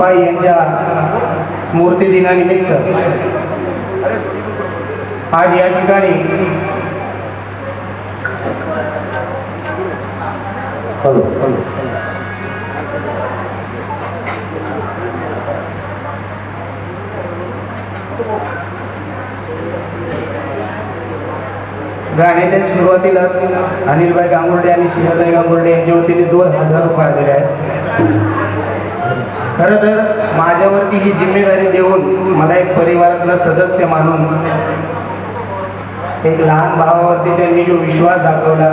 पुष्पाई यांच्या स्मृती दिनानिमित्त आज या ठिकाणी गाण्याच्या सुरुवातीलाच अनिलभाई गांगुर्डे आणि शिवाबाई गांगुर्डे यांच्या वतीने दोन हजार रुपये आलेले आहेत. खरं तर माझ्यावरती ही जिम्मेदारी देऊन मला एक परिवारातला सदस्य मानून एक लहान भावावरती त्यांनी जो विश्वास दाखवला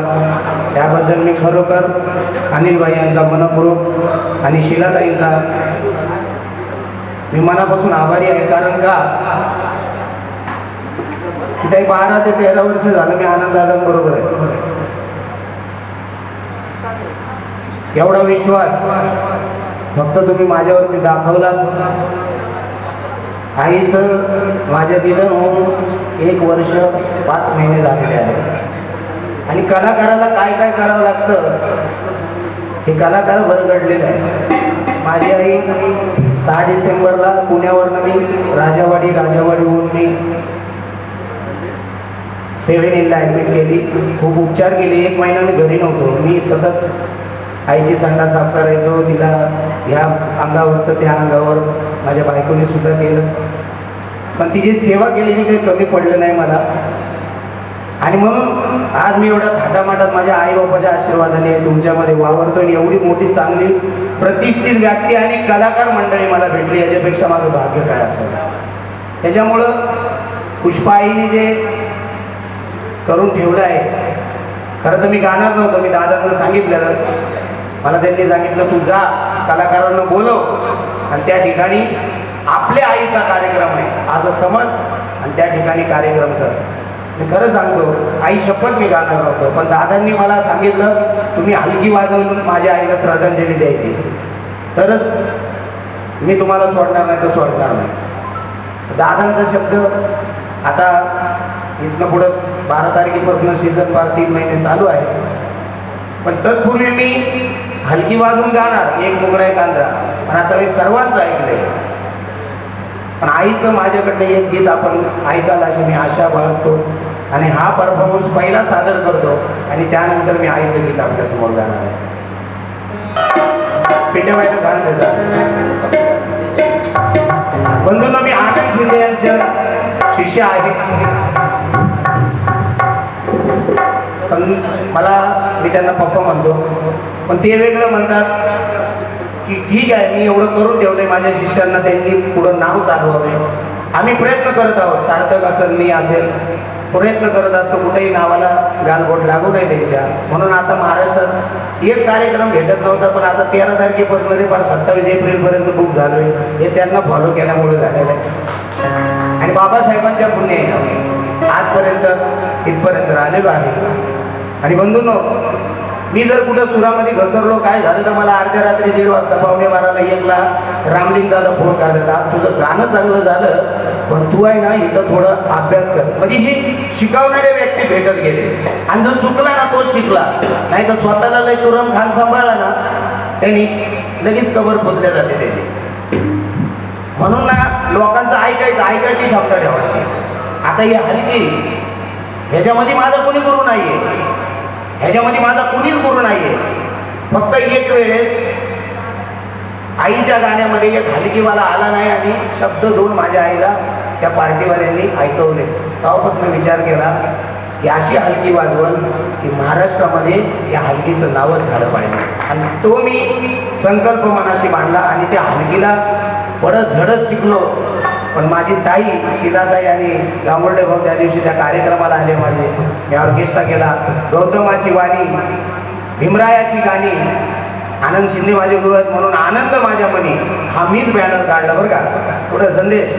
त्याबद्दल मी खरोखर अनिलभाई यांचा मनपूर्वक आणि शिलाताईंचा मी मनापासून आभारी आहे. कारण का? की बारा ते तेरा वर्ष झालं मी आनंददादांबरोबर आहे. एवढा विश्वास फक्त तुम्ही माझ्यावरती दाखवला आईचं माझ्या निधन होऊन एक वर्ष पाच महिने झालेले आहे. आणि कलाकाराला काय काय करावं लागतं हे कलाकार बरगडलेलं आहे. माझी आई सहा डिसेंबरला पुण्यावरनं मी राजावाडी राजावाडीहून मी सेव्हन इनला ॲडमिट केली. खूप उपचार केले. एक महिना मी घरी नव्हतो. मी सतत आईची संडा साफ करायचो तिला ह्या अंगावरचं त्या अंगावर माझ्या बायकोने सुद्धा केलं. पण तिची सेवा केलेली काही कमी पडलं नाही मला. आणि म्हणून आज मी एवढ्या थाटामाटात माझ्या आईबापाच्या आशीर्वादाने तुमच्यामध्ये वावरतो आणि एवढी मोठी चांगली प्रतिष्ठित व्यक्ती आणि कलाकार मंडळी मला भेटली याच्यापेक्षा माझं भाग्य काय असेल? त्याच्यामुळं पुष्पाईने जे करून ठेवलं आहे खरं तर मी गाणार नव्हतं मी दादांना सांगितलेलं. मला त्यांनी सांगितलं तू जा कलाकारांना बोलव. आणि त्या ठिकाणी आपल्या आईचा कार्यक्रम आहे असं समज आणि त्या ठिकाणी कार्यक्रम कर. मी खरं सांगतो आई शपथ मी गाणार होतो पण दादांनी मला सांगितलं तुम्ही हलकी वाजवून माझ्या आईला श्रद्धांजली द्यायची. तरच मी तुम्हाला सोडणार नाही तर सोडणार नाही. दादांचा शब्द आता इथनं पुढं बारा तारखेपासून सीझन फार तीन महिने चालू आहे. पण तत्पूर्वी मी हलकी वाजून गाणार एक मुगडा एक आंध्रा पण आता मी सर्वांचं ऐकलंय. पण आईचं माझ्याकडनं एक गीत आपण ऐकाल अशी मी आशा बाळगतो. आणि हा परफॉर्मन्स पहिला सादर करतो आणि त्यानंतर मी आईचं गीत आपल्यासमोर जाणार आहे. पिठेबाईला मी आनंद शिंदे यांचं शिष्य आहे. पण मला मी त्यांना पप्पा म्हणतो. पण ते वेगळं म्हणतात की ठीक आहे मी एवढं करून ठेवलंय माझ्या शिष्यांना त्यांनी पुढं नाव चालवावे. आम्ही प्रयत्न करत आहोत सार्थक असेल मी असेल प्रयत्न करत असतो कुठेही नावाला गालबोट लागू नये त्यांच्या. म्हणून आता महाराष्ट्रात एक कार्यक्रम भेटत नव्हता पण आता तेरा तारखेपासून ते फार सत्तावीस एप्रिलपर्यंत बुक झालोय. हे त्यांना फॉलो केल्यामुळे झालेलं आहे. आणि बाबासाहेबांच्या पुण्य आजपर्यंत इथपर्यंत राहिलेलो आहे. आणि बंधूंनो मी जर कुठं सुरामध्ये घसरलो काय झालं तर मला अर्ध्या रात्री दीड वाजता पाहुणे मारायला एकला रामलिंग दादा फोन करतात. आज तुझं गाणं चांगलं झालं पण तू आहे ना इथं थोडं अभ्यास कर. म्हणजे ही शिकवणारे व्यक्ती भेटत गेले. आणि जो चुकला ना तो शिकला. नाही तर स्वतःला लय तुरम खान सांभाळला ना त्यांनी लगेच कबर खोदल्या जाते त्याची. म्हणून ना लोकांचं ऐकायचं ऐकायची क्षमता ठेवायची. आता ही हलकी ह्याच्यामध्ये माझं कोणी गुरु नाहीये. ह्याच्यामध्ये माझा कुणीच गुरु नाहीये. फक्त एक वेळेस आईच्या गाण्यामध्ये एक हलकीवाला आला नाही आणि शब्द दोन माझ्या आईला त्या पार्टीवाल्यांनी ऐकवले. तेव्हापासून विचार केला की अशी हलकी वाजवण की महाराष्ट्रामध्ये या हलकीचं नावच झालं पाहिजे. आणि तो मी संकल्प मनाशी मांडला आणि त्या हलकीला बरं झडत शिकलो. पण माझी ताई शिलाताई आणि गांगुर्डे भाऊ त्या दिवशी त्या कार्यक्रमाला आले माझे. मी ऑर्केस्ट्रा केला. गौतमाची वाणी भीमरायाची गाणी आनंद शिंदे माझे गुरु आहेत म्हणून आनंद माझ्या मनी. हा मीच बॅनर काढला बरं का. पुढे संदेश.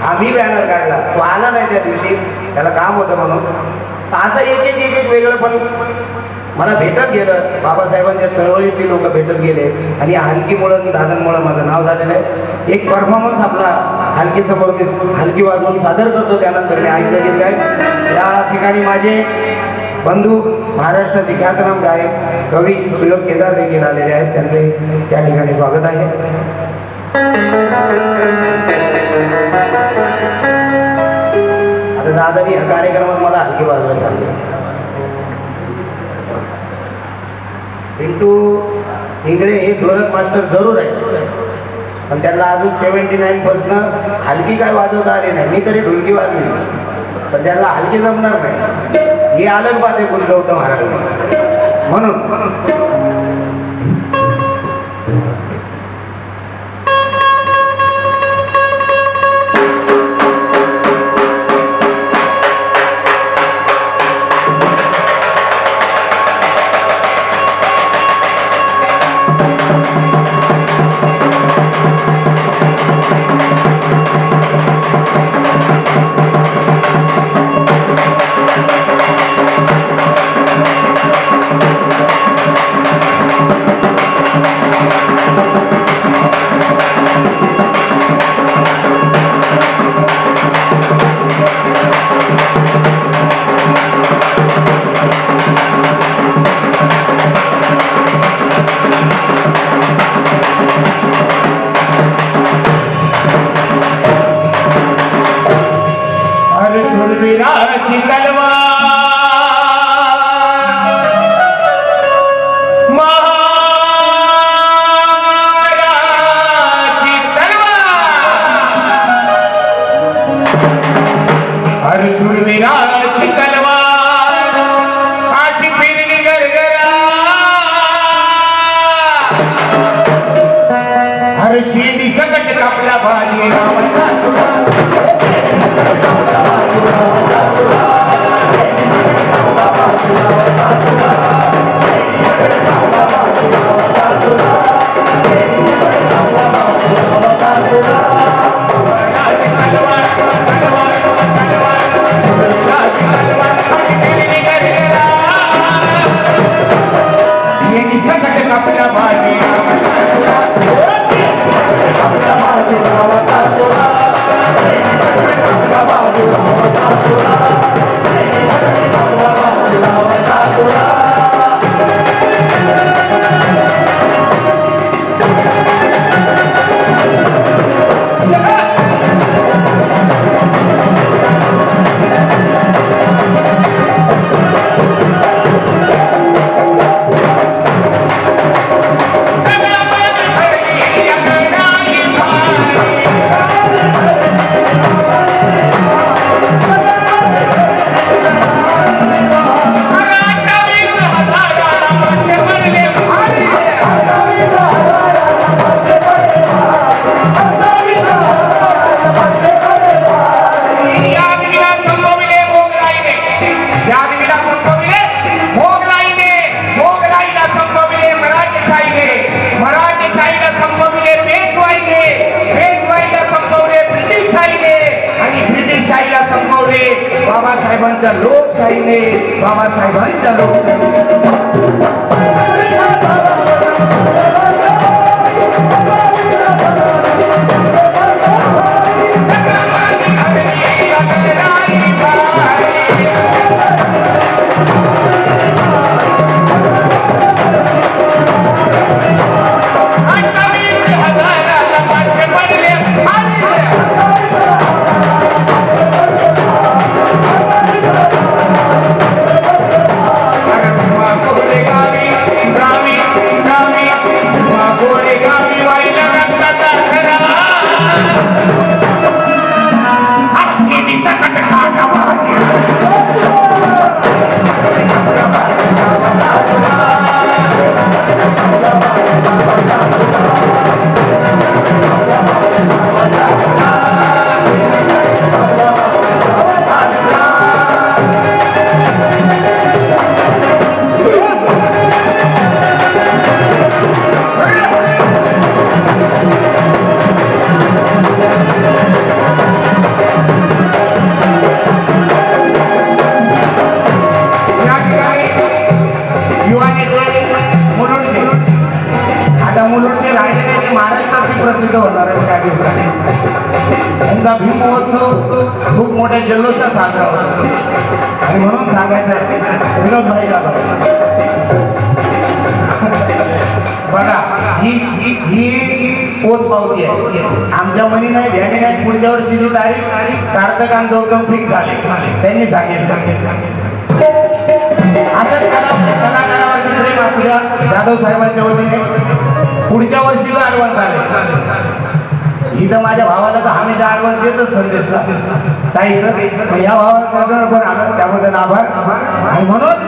हा मी बॅनर काढला. तो आला नाही त्या दिवशी. त्याला काम होतं म्हणून. असं एक एक एक वेगळं पण मला भेटत गेलं. बाबासाहेबांच्या चळवळीतली लोक भेटत गेले. आणि हलकीमुळं की दादांमुळं माझं नाव झालेलं आहे. एक परफॉर्मन्स आपला हलकी समोर मी हलकी वाजवून सादर करतो. त्यानंतर मी आईचं गीत आहे या ठिकाणी माझे बंधू महाराष्ट्राचे ख्यातनाम गायक कवी सुयोग केदार देखील आलेले आहेत. त्यांचे त्या ठिकाणी स्वागत आहे. आता दादानी ह्या कार्यक्रमात मला हलकी वाजवायला सांगितलं. पिंटू इकडे हे ढोलक मास्टर जरूर आहे पण त्यांना अजून सेव्हन्टी नाईन पासनं हलकी काय वाजवता आली नाही. मी तरी ढोलकी वाजली पण त्यांना हलकी जमणार नाही. हे आलं बात आहे गौतम महाराज म्हणून हर शेती सकट कापला भाजी रावणा बाबासाहेबांच्या लोकशाहीने बाबासाहेबांच्या लोकशाहीने मोठ्या साजरा होतो आणि म्हणून सांगायचं विनोद भाईला बघा ही ही ही पोच पावती आहे. आमच्या मनी नाही ध्यानी नाही पुढच्या वर्षी जी तारीख सार्थक आणि गौतम फिक्स झाले. त्यांनी सांगेल आता कलाकारावरती प्रेम असल्या जाधव साहेबांच्या वतीने पुढच्या वर्षीचा ऍडव्हान्स झाले इथं माझ्या भावाला तर हमेशा ऍडव्हान्स येतच संदेश ताई सर या भावाला पण आलं. त्याबद्दल आभार. आणि म्हणून